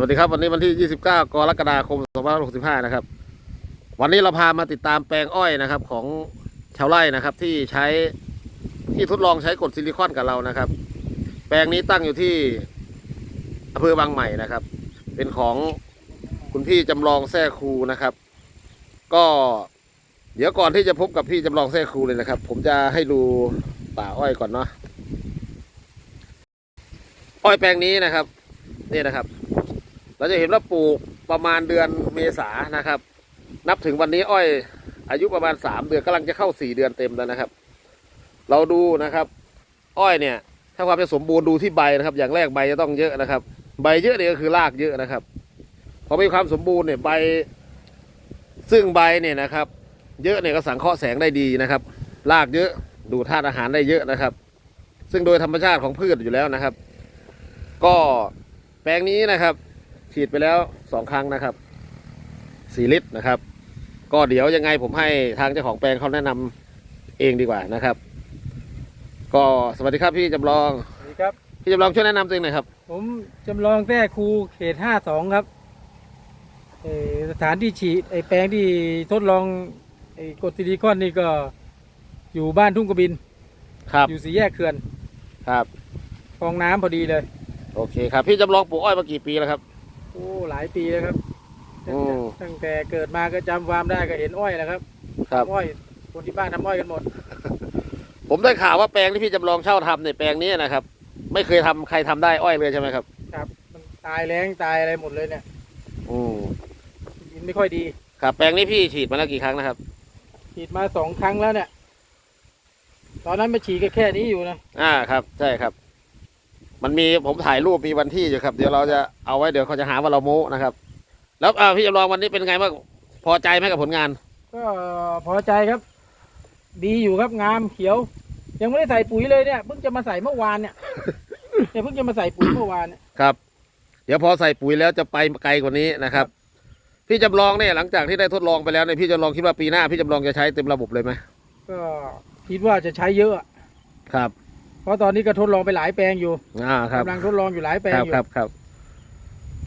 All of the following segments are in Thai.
สวัสดีครับวันนี้วันที่ 29 กรกฎาคม 2565 นะครับ วันนี้เราพามาติดตามแปลงอ้อยนะครับ ของชาวไร่นะครับ ที่ใช้ที่ทดลองใช้กดซิลิคอนกับเรานะครับ แปลงนี้ตั้งอยู่ที่อำเภอบางใหม่นะครับ เป็นของคุณพี่จำลองแท้ครูนะครับ ก็เดี๋ยวก่อนที่จะพบกับพี่จำลองแท้ครูเลยนะครับ ผมจะให้ดูป่าอ้อยก่อนเนาะอ้อยแปลงนี้นะครับ นี่นะครับ เราจะเห็นว่าปลูกประมาณเดือนเมษานะครับ นับถึงวันนี้อ้อย อายุประมาณสามเดือนกำลังจะเข้าสี่เดือนเต็มแล้วนะครับ เราดูนะครับ อ้อยเนี่ย ถ้าความจะสมบูรณ์ดูที่ใบนะครับ อย่างแรกใบจะต้องเยอะนะครับ ใบเยอะเนี่ยก็คือรากเยอะนะครับพอมีความสมบูรณ์เนี่ยใบ ซึ่งใบเนี่ยนะครับ เยอะเนี่ยก็สังเคราะห์แสงได้ดีนะครับ รากเยอะดูธาตุอาหารได้เยอะนะครับ ซึ่งโดยธรรมชาติของพืชอยู่แล้วนะครับ ก็แปลงนี้นะครับ ฉีดไปแล้วสองครั้งนะครับสี่ลิตรนะครับ ก็เดี๋ยวยังไงผมให้ทางเจ้าของแปลงเขาแนะนำเองดีกว่านะครับ ก็สวัสดีครับพี่จำลองสวัสดีครับพี่จำลองช่วยแนะนำตัวเองหน่อยครับ ผมจำลองแท้ครูเขตห้าสองครับเอ่อสถานที่ฉีดไอแปลงที่ทดลองไอกรดซิลิคอนนี่ก็อยู่บ้านทุ่งกระบิน ครับ อยู่สี่แยกเขื่อน ครับคลองน้ำพอดีเลย โอเคครับ พี่จำลองปลูกอ้อยมากี่ปีแล้วครับโอ้หลายปีแล้วครับ อืม ตั้งแต่เกิดมาก็จำความได้ก็เห็นอ้อยแหละครับครับ อ้อยคนที่บ้านทำอ้อยกันหมด ผมได้ข่าวว่าแปลงที่พี่จำลองเช่าทำเนี่ยแปลงนี้นะครับ ไม่เคยทำใครทำได้อ้อยเลยใช่ไหมครับ ครับ มันตายแรงตายอะไรหมดเลยเนี่ยอืมดินไม่ค่อยดีครับ แปลงนี้พี่ฉีดมาแล้วกี่ครั้งนะครับ ฉีดมาสองครั้งแล้วเนี่ย ตอนนั้นมาฉีดก็แค่นี้อยู่นะอ่าครับ ใช่ครับ มันมีผมถ่ายรูปมีวันที่อยู่ครับ เดี๋ยวเราจะเอาไว้เดี๋ยวเขาจะหาว่าเราโม้นะครับ แล้วอ่าพี่จำลองวันนี้เป็นไงบ้างพอใจไหมกับผลงาน ก็พอใจครับ ดีอยู่ครับงามเขียว ยังไม่ได้ใส่ปุ๋ยเลยเนี่ยเพิ่งจะมาใส่เมื่อวานเนี่ยเนี่ยเพิ่งจะมาใส่ปุ๋ยเมื่อวานเนี่ยครับ เดี๋ยวพอใส่ปุ๋ยแล้วจะไปไกลกว่านี้นะครับ พี่จำลองเนี่ยหลังจากที่ได้ทดลองไปแล้วเนี่ยพี่จำลองคิดว่าปีหน้า พี่จำลองจะใช้เต็มระบบเลยไหมก็คิดว่าจะใช้เยอะอะครับเพ ราะตอนนี้ก็ทดลองไปหลายแปลงอยู่อ่าครับกำลังทดลองอยู่หลายแปลคงรับอยู่ครับครับ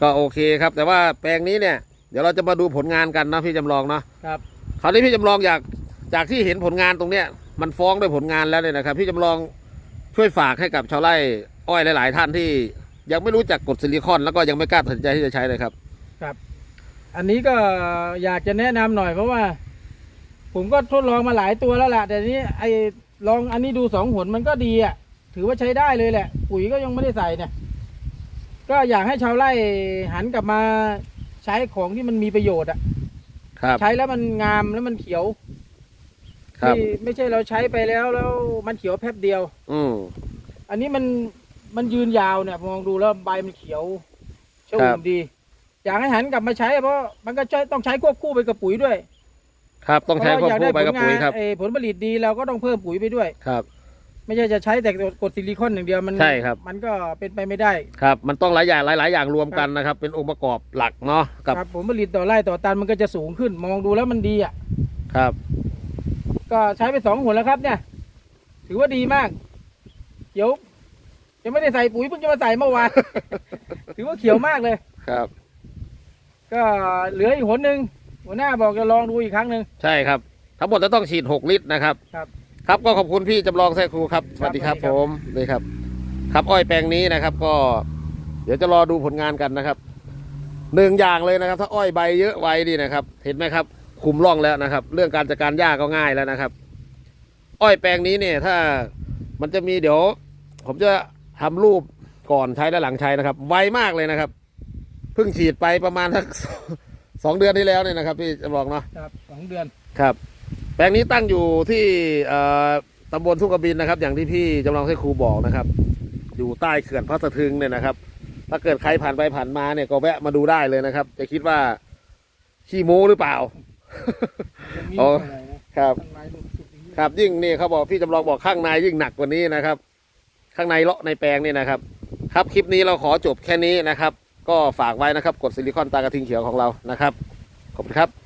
ก็โอเคครับ แต่ว่าแปลงนี้เนี่ย เดี๋ยวเราจะมาดูผลงานกันเนาะพี่จำลองเนาะครับคราวนี้พี่จำลองอยากจากที่เห็นผลงานตรงเนี้ยมันฟ้องด้วยผลงานแล้วเนี่ยนะครับ พี่จำลองช่วยฝากให้กับชาวไร่อ้อยหลาย ๆ ท่านที่ยังไม่รู้จักกรดซิลิคอน แล้วก็ยังไม่กล้าตัดสินใจที่จะใช้เลยครับอันนี้ก็อยากจะแนะนำหน่อยเพราะว่า ผมก็ทดลองมาหลายตัวแล้วล่ะแต่นี้ไอ้ลองอันนี้ดูสองหนมันก็ดีอะ ถือว่าใช้ได้เลยแหละ ปุ๋ยก็ยังไม่ได้ใส่เนี่ย ก็อยากให้ชาวไร่หันกลับมาใช้ของที่มันมีประโยชน์อะครับ ใช้แล้วมันงามแล้วมันเขียวครับที่ไม่ใช่เราใช้ไปแล้วแล้วมันเขียวแป๊บเดียว อืม อันนี้มันมันยืนยาวเนี่ยมองดูแล้วใบมันเขียวชุ่ครัมบดี อยากให้หันกลับมาใช้เพราะมันก็ใช้ต้องใช้ควบคู่ไปกับปุ๋ยด้วยครับ ต้องใช้ควบคู่ไปกับปุ๋ยครับเอ่อผลผลิตดีเราก็ต้องเพิ่มปุ๋ยไปด้วย ครับ ไม่ใช่จะใช้แต่กรดซิลิคอนอย่างเดียวมันใช่ครับ มันก็เป็นไปไม่ได้ ครับ มันต้องหลายอย่างหลาย ๆ อย่างรวมกันนะครับ เป็นองค์ประกอบหลักเนาะกับครับผลผลิตต่อไร่ต่อตันมันก็จะสูงขึ้น มองดูแล้วมันดีอะครับ ก็ใช้ไปสองหัวแล้วครับ เนี่ย ถือว่าดีมากเขียวยังไม่ได้ใส่ปุ๋ยเพิ่งจะมาใส่เมื่อวาน ถือว่าเขียวมากเลย ครับ ก็เหลืออีกหนหนึ่งหัวหน้าบอกจะลองดูอีกครั้งหนึ่งใช่ครับ ทั้งหมดจะต้องฉีดหกลิตรนะครับ ครับ ครับก็ขอบคุณพี่จำลองแท้ครูครับสวัสดีครับสวัผสดีครับมนี่ครับ ครับอ้อยแปลงนี้นะครับ ก็ เดี๋ยวจะรอดูผลงานกันนะครับหนึ่งอย่างเลยนะครับ ถ้าอ้อยใบเยอะไวดีนะครับ เห็นไหมครับ คุมร่องแล้วนะครับ เรื่องการจัดการหญ้าก็ง่ายแล้วนะครับ อ้อยแปลงนี้เนี่ย ถ้ามันจะมีเดี๋ยว ผมจะทำรูปก่อนใช้และหลังใช้นะครับ ไวมากเลยนะครับเพิ่งฉีดไปประมาณสักสองเดือนที่แล้วเนี่ยนะครับพี่จำลองเนาะครับสองเดือนครับแป ลงนี้ตั้งอยู่ที่เอ่อตำบลทุ่งกระบินนะครับ อย่างที่พี่จำลองให้ครูบอกนะครับ อยู่ใต้เขื่อนพระสะทึงเนี่ยนะครับ ถ้าเกิดใครผ่านไปผ่านมาเนี่ยก็แวะมาดูได้เลยนะครับ จะคิดว่าขี้โม้หรือเปล่ายังมีโอ้ลูกอะไรนะครับข้างในลูกสุดอย่างนี้ครับยิ่งนี่เขาบอกพี่จำลองบอกข้างในยิ่งหนักกว่านี้นะครับ ข้างในเลาะในแปลงนี่นะครับ ครับคลิปนี้เราขอจบแค่นี้นะครับ ก็ฝากไว้นะครับ กดซิลิคอนตากระทิงเขียวของเรานะครับขอบคุณครับ